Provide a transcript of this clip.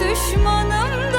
düşmanım